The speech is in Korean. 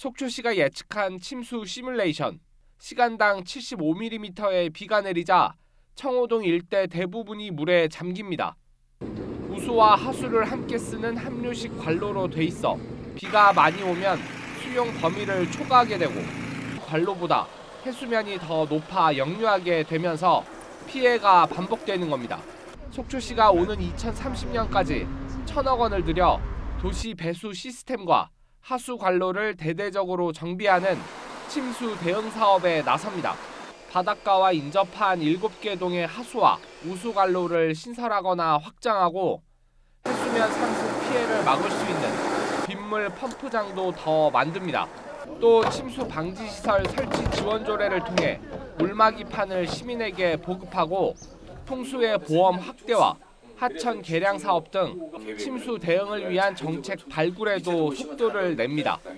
속초 시가 예측한 침수 시뮬레이션 시간당 75mm의 비가 내리자 청호동 일대 대부분이 물에 잠깁니다. 우수와 하수를 함께 쓰는 함류식 관로로 돼 있어 비가 많이 오면 수용 범위를 초과하게 되고 관로보다 해수면이 더 높아 역류하게 되면서 피해가 반복되는 겁니다. 속초시가 오는 2030년까지 천억 원을 들여 도시 배수 시스템과 하수 관로를 대대적으로 정비하는 침수 대응 사업에 나섭니다. 바닷가와 인접한 7개 동의 하수와 우수 관로를 신설하거나 확장하고 해수면 상승 피해를 막을 수 있는 빗물 펌프장도 더 만듭니다. 또 침수 방지 시설 설치 지원 조례를 통해 물막이판을 시민에게 보급하고 통수의 보험 확대와 하천 개량 사업 등 침수 대응을 위한 정책 발굴에도 속도를 냅니다.